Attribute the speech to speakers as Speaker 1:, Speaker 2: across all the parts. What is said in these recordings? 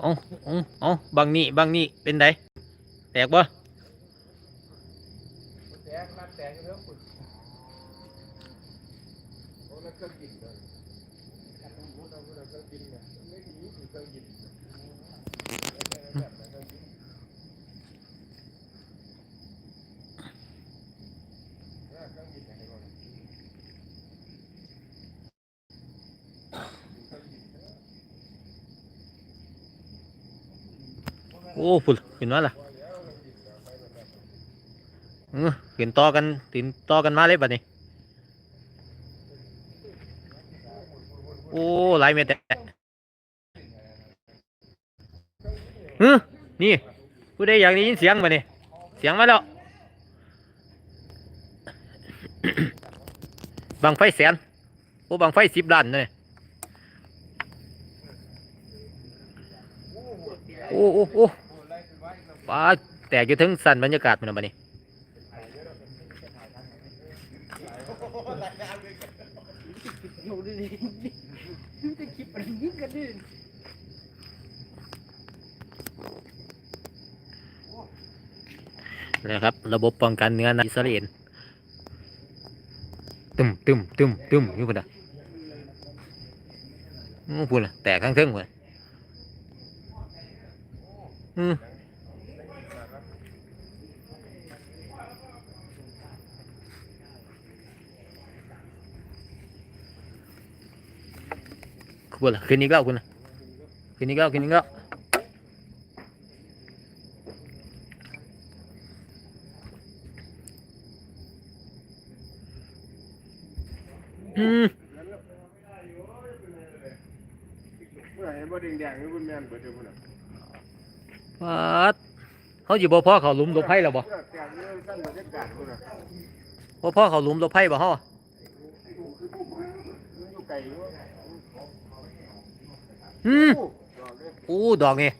Speaker 1: เอาเอาเอาบางนี่บางนี่เป็นไดแตกบ่
Speaker 2: แตกนัดแตกอยู่แล้วคุณโอ้แล้วเครื่องกินเลยพูดเอาพูดเอาเครื่องกินเนี่ยไม่ดีคือเครื่องกินเครื่องกินอะไรก่อน
Speaker 1: โอ้พุ่นขึ้นมาล่ะเออขึ้นต่อกันตินต่อกันมาเลยบัดนี้ โอ้หลายเม็ดแต่เฮ้อนี่ผู้ใดอยากได้ยินเสียงบัดนี้ เสียงมาแล้ว บังไฟแสน โอ้บังไฟสิบล้านเลยโอ้โอ้โอ้ ป้าแตกอยู่ถึงสันบรรยากาศมันบัดนี้
Speaker 3: นะ
Speaker 1: ครับ ระบบป้องกันเนื้อในอิสราเอลตึมตึมตึมตึมอยู่พุ่นอะโอ้พุ่นอะแตกข้างเทิงพุ่นอืม พุ่นอะขึ้นอีกแล้วคุณอะขึ้นอีกแล้วขึ้นอีกแล้วอืม
Speaker 2: ผู้ใดบ่แดงๆนี่คุณแม่นเบิดเด้อพุ่นน่ะ
Speaker 1: ปัดเขาอยู่บ่พ่อเขาลุมหลบไผ่แล้วบ่
Speaker 2: ผู้ใดแตกอยู่สั้นบรรยากาศพุ่นน่ะ
Speaker 1: บ่พ่อเขาลุมหลบไผ่บ่ฮะ
Speaker 2: อยู่ไกลอยู่
Speaker 1: อืม
Speaker 2: โอ้ดอกเลย
Speaker 1: อู้ดอกนี่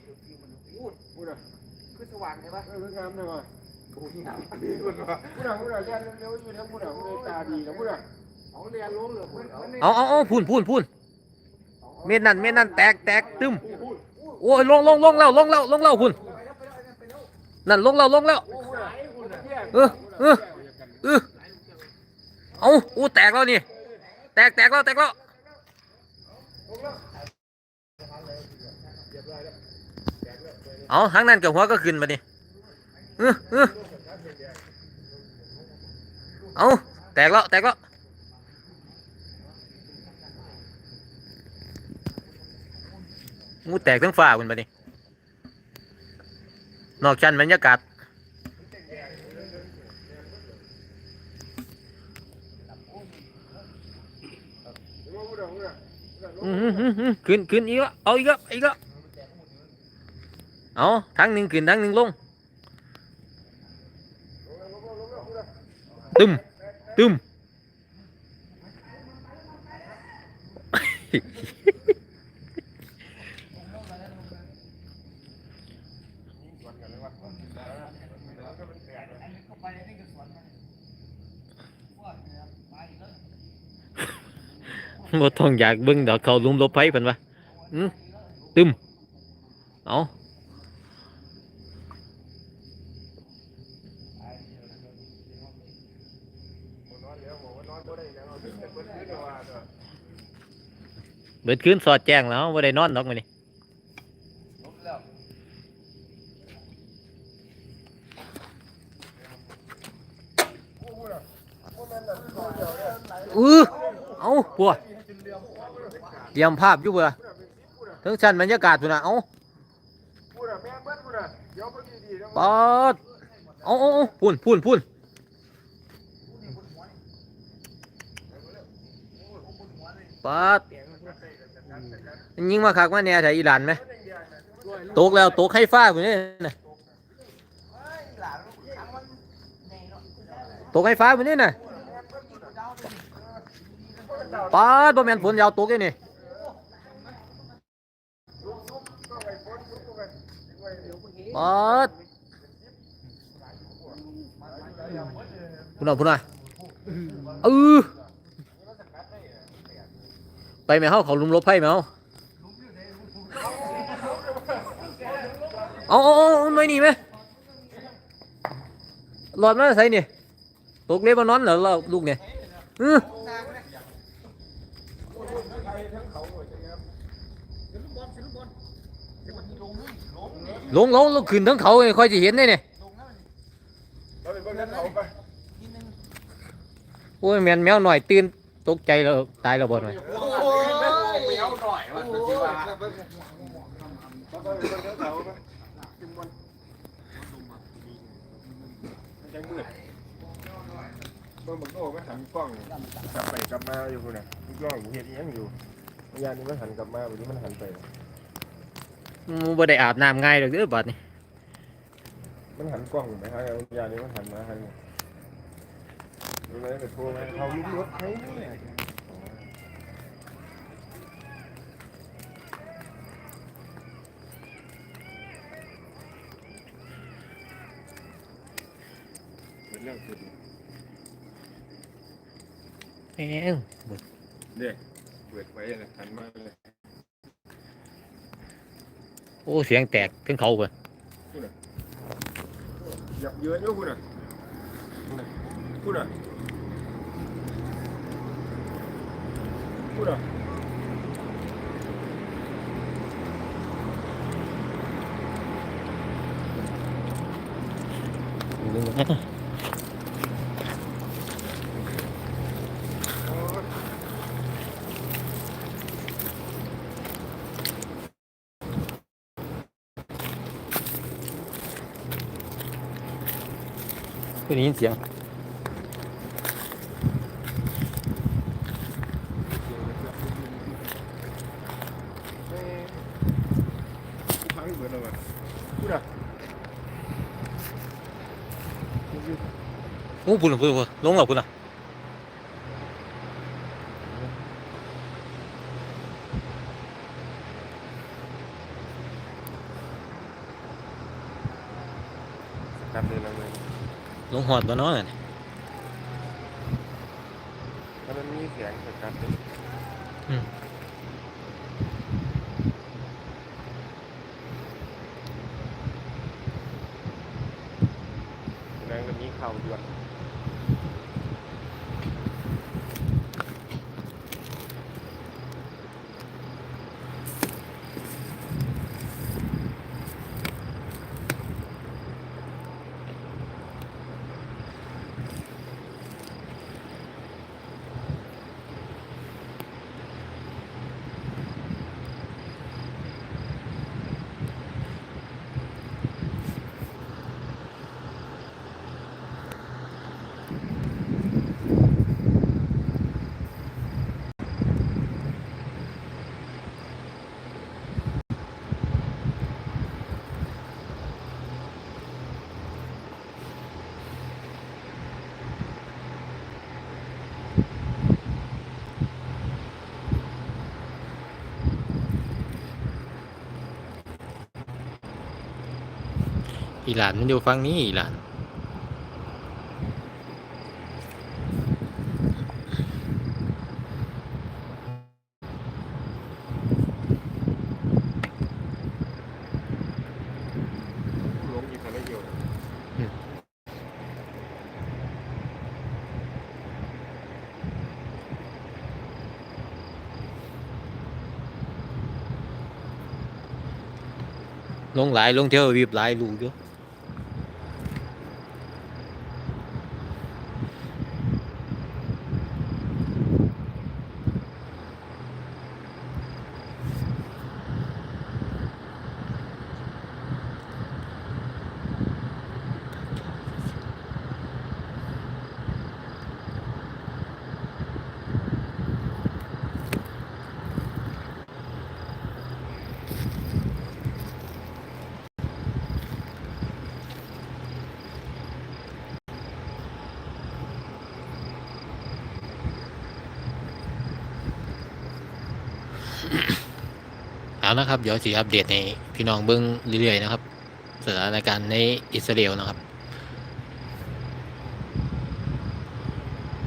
Speaker 2: พูดอะคือสว่างใช่ปะเออคืองามเลยว่ะโอ้ยงามดีคุณว่ะพูดอะพูดอะเรียนเร็วๆอยู่ทั้งพูดอะพูดอะตาดีนะพูดอะเอาเรียนรู้เลยพูดเอา
Speaker 1: เอาเอาเอาพูนพูนพูนเม็ดนั่นเม็ดนั่นแตกแตกตึมโอ้ยลงลงลงแล้วลงแล้วลงแล้วพูนนั่นลงแล้วลงแล้ว
Speaker 2: พูดอะพูดอะ
Speaker 1: เออเออเออเอาอู้แตกแล้วนี่แตกแตกแล้วแตกแล้ว เอาทางนั้นกับหัวก็ขึ้นมาดิเออเออเอาแตกแล้วแตกแล้วงูแตกทั้งฟ้าคุณมาดินอกชั้นบรรยากาศ
Speaker 2: อื
Speaker 1: มอืมอืมขึ้นขึ้นอีกแล้วเอาอีกแล้วอีกแล้ว เอาทั้งหนึ่งขึ้นทั้งหนึ่งลงตึมตึมบ่ต้องอยากเบิ่งดอกเขาลุมหลบไฟเพิ่นว่าอืมตึมเอา บิดคืนสอดแจ้งแล้วบ่ได้นอนดอกมื้อนี้อือเอาพวเตรียมภาพอยู่เบ่ถึงชั้นบรรยากาศพุ่นนะเอาปอดเอาเอาเอาพุ่นพุ่นพุ่นปอด ยิงมาคักมาเนี่ยไทยอีหลานไหมตกแล้วตกให้ฟ้าพุ่นนี่น่ะตกให้ฟ้าพุ่นนี่น่ะปอดบ่แม่นฝนยาวตกเลยนี่ปอดพุ่นน่ะพุ่นน่ะเออไปแม่เฮาเขาลุมลบไพ่แม่เฮา ไว้นี่ไหมหลอดมาใส่เนี่ยตกเล็บนอนเหรอเราลูกเนี่ยอื้อลงลงลงขึ้นทั้งเขาไงค่อยจะเห็นได้เนี่ยโอ้ยแมนแมวหน่อยตื่นตกใจแล้วตายแล้วบ่หน่อย
Speaker 2: โอ้ยไปเอาหน่อยว่าสิว่าเราไปเบิ่งนั้นเขาไปจึงมันมันจั งมืดเบิ่งมันโอ้มันหันกล้องกลับไปกลับมาอยู่พุ่นน่ะลูกน้องกูเฮ็ดอีหยังอยู่ยานนี้มันหันกลับมาวันนี้มันหันไป
Speaker 1: มูบ่ได้อาบน้ำง่ายหรอกเด้อบัดนี้
Speaker 2: มันหันกล้องไปหายานนี้มันหันมาหันมาดูเลยไปโทรมาเขาอยู่ที่รถให้เนี่ย เป็นเรื่องสุด
Speaker 1: แหง
Speaker 2: เด็กเปิดไว้เลยหันมาเลย
Speaker 1: โอ้เสียงแตกถึงเขาเบ่
Speaker 2: หยับเยือนอยู่คุณอะคุณอะคุณอะ
Speaker 1: ไม่ได้ยินเสียง
Speaker 2: พังเหมือนอะ ไรคุณอะ
Speaker 1: โอ้พุ่นพุ่นพุ่นลงแล้วพุ่นอะ
Speaker 2: ครับเลยเราเลย
Speaker 1: ลง หอดบ่เนาะ
Speaker 2: ถ้ามันมีเสียงสกัดเลย
Speaker 1: อืม
Speaker 2: นั่นก็มีเข่าด้วย
Speaker 1: อีหลานมันอยู่ฝั่งนี้อีหลาน
Speaker 2: หลงอยู่คนล
Speaker 1: งหลายลงเที่ยววีบหลายลูกอยู่ เอานะครับ เดี๋ยวสีอัปเดตในพี่น้องเบื้องเรื่อยๆนะครับสถานการณ์ในอิสราเอลนะครับ